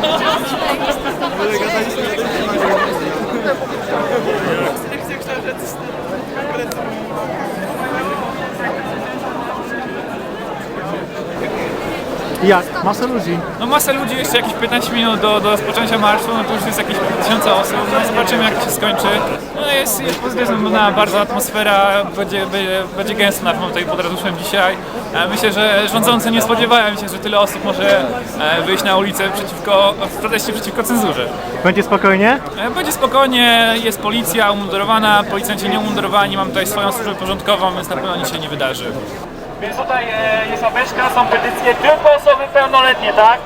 確かに。Jak? Masa ludzi. No masa ludzi, jeszcze jakieś 15 minut do, do rozpoczęcia marszu, no to już jest jakieś tysiące osób, no zobaczymy jak to się skończy. No jest, jest pozytywna bardzo atmosfera, będzie, będzie, będzie gęsto na tutaj pod ratuszem dzisiaj. E, Myślę, że rządzący nie spodziewają się, że tyle osób może e, wyjść na ulicę przeciwko, w proteście przeciwko cenzurze. Będzie spokojnie? E, Będzie spokojnie, jest policja umundurowana, policjanci nieumundurowani, mam tutaj swoją służbę porządkową, więc na pewno nic się nie wydarzy. Więc tutaj e, jest obeczka, są petycje, tylko osoby pełnoletnie, tak?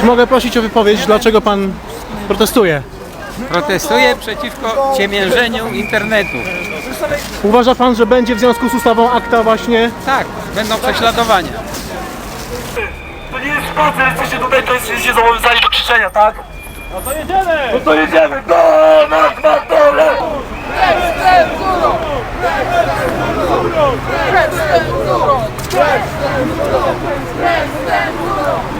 Czy mogę prosić o wypowiedź, dlaczego pan protestuje? Protestuję przeciwko ciemiężeniu internetu. Uważa pan, że będzie w związku z ustawą akta właśnie? Tak, będą prześladowania. To nie jest spacer, jesteście tutaj, to jesteście zobowiązani do krzyczenia, tak? No to jedziemy! No to jedziemy! Do Magmatole! Prezydent Prezydent Prezydent